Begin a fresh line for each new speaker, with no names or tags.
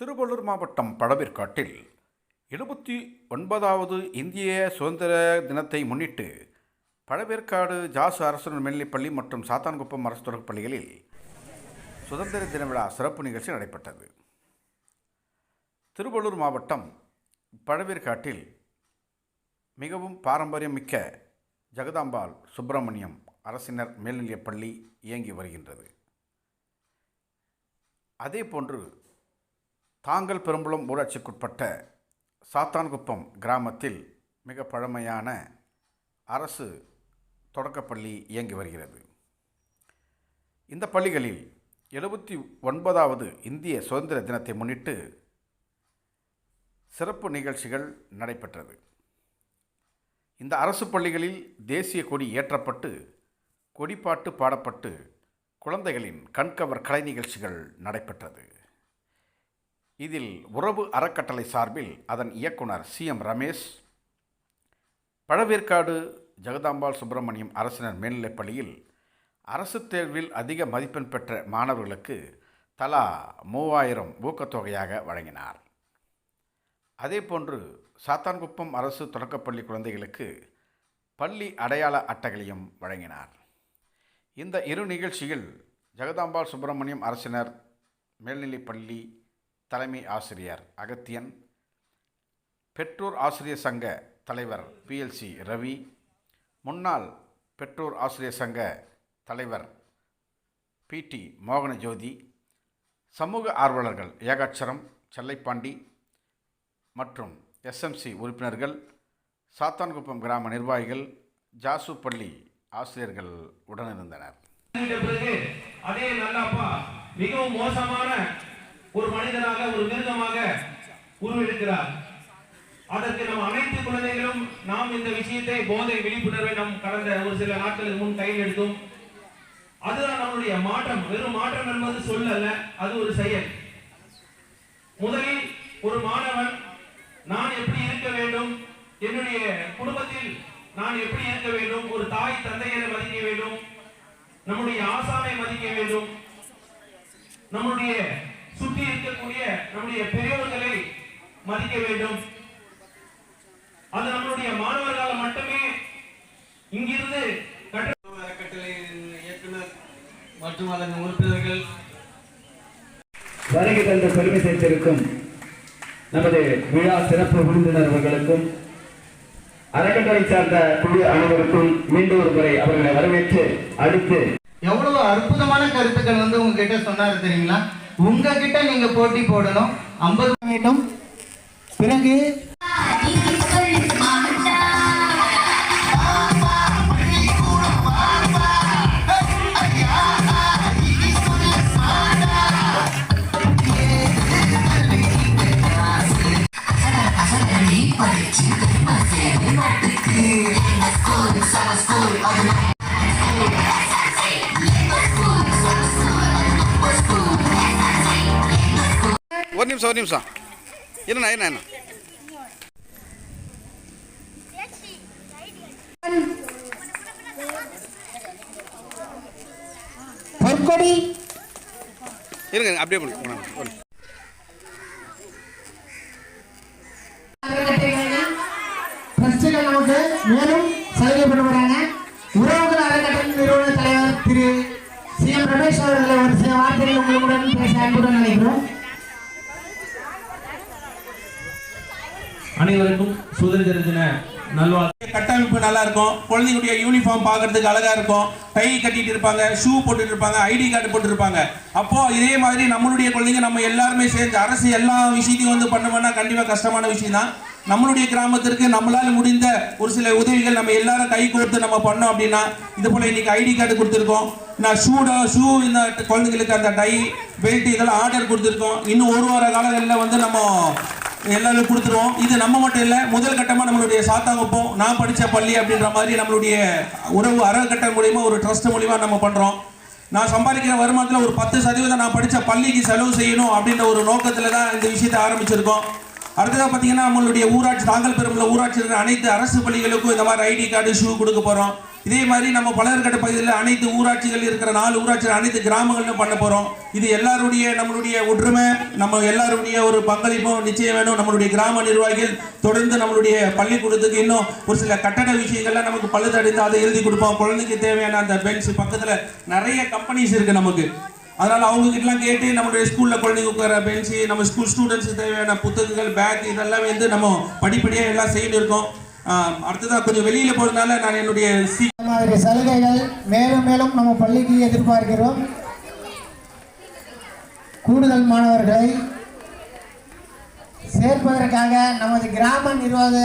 திருவள்ளூர் மாவட்டம் பழவிற்காட்டில் எழுபத்தி ஒன்பதாவது இந்திய சுதந்திர தினத்தை முன்னிட்டு பழவேற்காடு ஜாஸ் அரசு மேல்நிலைப்பள்ளி மற்றும் சாத்தான்குப்பம் அரசு தொடர் பள்ளிகளில் சுதந்திர தின விழா சிறப்பு நிகழ்ச்சி நடைபெற்றது. திருவள்ளூர் மாவட்டம் பழவேற்காட்டில் மிகவும் பாரம்பரியம் மிக்க ஜெகதாம்பாள் சுப்பிரமணியம் அரசினர் மேல்நிலைப்பள்ளி இயங்கி வருகின்றது. அதே போன்று தாங்கள் பெரும்புலம் ஊராட்சிக்குட்பட்ட சாத்தான்குப்பம் கிராமத்தில் மிக பழமையான அரசு தொடக்கப்பள்ளி இயங்கி வருகிறது. இந்த பள்ளிகளில் எழுபத்தி ஒன்பதாவது இந்திய சுதந்திர தினத்தை முன்னிட்டு சிறப்பு நிகழ்ச்சிகள் நடைபெற்றது. இந்த அரசு பள்ளிகளில் தேசிய கொடி ஏற்றப்பட்டு கொடிப்பாட்டு பாடப்பட்டு குழந்தைகளின் கண்கவர் கலை நிகழ்ச்சிகள் நடைபெற்றது. இதில் உறவு அறக்கட்டளை சார்பில் அதன் இயக்குனர் சி எம் ரமேஷ் பழவேற்காடு ஜெகதாம்பாள் சுப்பிரமணியம் அரசினர் மேல்நிலைப் பள்ளியில் அரசு தேர்வில் அதிக மதிப்பெண் பெற்ற மாணவர்களுக்கு தலா மூவாயிரம் ஊக்கத்தொகையாக வழங்கினார். அதேபோன்று சாத்தான்குப்பம் அரசு தொடக்கப்பள்ளி குழந்தைகளுக்கு பள்ளி அடையாள அட்டைகளையும் வழங்கினார். இந்த இரு நிகழ்ச்சியில் ஜெகதாம்பாள் சுப்பிரமணியம் அரசினர் மேல்நிலைப்பள்ளி பள்ளி தலைமை ஆசிரியர் அகத்தியன் பெற்றோர் ஆசிரியர் சங்க தலைவர் பிஎல்சி ரவி முன்னாள் பெற்றோர் ஆசிரியர் சங்க தலைவர் பிடி மோகனஜோதி சமூக ஆர்வலர்கள் ஏகாட்சரம் செல்லைப்பாண்டி மற்றும் எஸ்எம்சி உறுப்பினர்கள் சாத்தான்குப்பம் கிராம நிர்வாகிகள் ஜாசு பள்ளி ஆசிரியர்கள் உடனிருந்தனர்.
அதே நல்லாப்பா மிகவும் மோசமான ஒரு மனிதனாக ஒரு மிருகமாக உருவெடுக்கிறார். அதற்கு நம் அனைத்து குழந்தைகளும் நாம் இந்த விஷயத்தை போதை விழிப்புணர்வை நாம் கடந்த ஒரு சில நாட்களுக்கு முன் கையில் எடுத்தோம். அதுதான் நம்முடைய மாற்றம். வெறும் மாற்றம் என்பது சொல் அல்ல அது ஒரு செயல். முதலில் ஒரு மாணவன் நான் எப்படி இருக்க வேண்டும்? என்னுடைய குடும்பத்தில் நான் எப்படி இருக்க வேண்டும்? ஒரு தாய் தந்தையரை மதிக்க வேண்டும்? நம்முடைய ஆசானை மதிக்க வேண்டும்? நம்முடைய சுற்றி இருக்கக்கூடிய நம்முடைய பெரியோர்களை மதிக்க வேண்டும். அது நம்மளுடைய மாணவர்களால் மட்டுமே இங்கிருந்து
அறக்கட்டளையின் இயக்குனர் மற்றும் அதன் உறுப்பினர்கள்
வருகை தந்த பெருமை சேர்த்திருக்கும் நமது விழா சிறப்பு விருந்தினர் அவர்களுக்கும் அறக்கட்டளை சார்ந்த குழு அனைவருக்கும் மீண்டும் ஒரு முறை அவர்களை வரவேற்று அடுத்து
எவ்வளவு அற்புதமான கருத்துக்கள் வந்து உங்ககிட்ட சொன்னாரு தெரியுங்களா? உங்ககிட்ட நீங்க போட்டி போடணும். ஐம்பது வேண்டும் பிறகு
ஒரு நிமிஷம் ஒரு நிமிஷம். என்ன என்ன இருங்க அப்படியே
அனைவருக்கும் சுதந்திர தின நல்வாழ்த்து. கட்டமைப்பு நல்லா இருக்கும் குழந்தைங்களுடைய யூனிஃபார்ம் பார்க்கறதுக்கு அழகா இருக்கும். டை கட்டிட்டு இருப்பாங்க ஷூ போட்டுட்டு இருப்பாங்க ஐடி கார்டு போட்டுருப்பாங்க அப்போ இதே மாதிரி நம்மளுடைய குழந்தைங்க நம்ம எல்லாருமே சேர்ந்து அரசு எல்லா விஷயத்தையும் வந்து பண்ணோம்னா கண்டிப்பா கஷ்டமான விஷயம் தான் நம்மளுடைய கிராமத்திற்கு நம்மளால முடிந்த ஒரு சில உதவிகள் நம்ம எல்லாரும் கை கொடுத்து நம்ம பண்ணோம் அப்படின்னா இது போல இன்னைக்கு ஐடி கார்டு கொடுத்துருக்கோம். நான் ஷூடா ஷூ இந்த குழந்தைங்களுக்கு அந்த டை பெல்ட் இதெல்லாம் ஆர்டர் கொடுத்துருக்கோம். இன்னும் ஒரு வார காலங்களில் வந்து நம்ம எல்லாரும் கொடுத்துருவோம். இது நம்ம மட்டும் இல்லை முதல் கட்டமாக நம்மளுடைய சாத்தாங்குப்பம் நான் படித்த பள்ளி அப்படின்ற மாதிரி நம்மளுடைய உறவு அறக்கட்டளை மூலியமாக ஒரு ட்ரஸ்ட் மூலிமா நம்ம பண்ணுறோம் நான் சம்பாதிக்கிற வருமானத்தில் ஒரு பத்து சதவீதம் நான் படித்த பள்ளிக்கு செலவு செய்யணும் அப்படின்ற ஒரு நோக்கத்தில் தான் இந்த விஷயத்தை ஆரம்பிச்சிருக்கோம். அடுத்ததாக பார்த்தீங்கன்னா நம்மளுடைய ஊராட்சி தாங்கல் பெருமில் ஊராட்சி அனைத்து அரசு பள்ளிகளுக்கும் இந்த மாதிரி ஐடி கார்டு ஷூ கொடுக்க போகிறோம் இதே மாதிரி நம்ம பலர்கட்ட பகுதியில் அனைத்து ஊராட்சிகள் இருக்கிற நாலு ஊராட்சிகள் அனைத்து கிராமங்களிலும் பண்ண போகிறோம் இது எல்லாருடைய நம்மளுடைய ஒற்றுமை நம்ம எல்லாருடைய ஒரு பங்களிப்பும் நிச்சயம் வேணும். நம்மளுடைய கிராம நிர்வாகிகள் தொடர்ந்து நம்மளுடைய பள்ளிக்கூடத்துக்கு இன்னும் ஒரு சில கட்டட விஷயங்கள்லாம் நமக்கு பழுதடைந்து அதை எழுதி கொடுப்போம். குழந்தைக்கு தேவையான அந்த பெஞ்ச் பக்கத்தில் நிறைய கம்பெனிஸ் இருக்குது நமக்கு. அதனால் அவங்கக்கிட்டலாம் கேட்டு நம்மளுடைய ஸ்கூலில் குழந்தைங்க உட்கார பெஞ்சு நம்ம ஸ்கூல் ஸ்டூடெண்ட்ஸுக்கு தேவையான புத்தகங்கள் பேக் இதெல்லாம் வந்து நம்ம படிப்படியாக எல்லாம் செய்யணும் இருக்கோம். அடுத்ததாக அடுத்ததா கொஞ்சம் வெளியில போறதுனால நான் என்னுடைய
மாதிரி சலுகைகள் மேலும் மேலும் நம்ம பள்ளிக்கு எதிர்பார்க்கிறோம். கூடுதல் மாணவர்களை சேர்ப்பதற்காக நமது கிராம நிர்வாக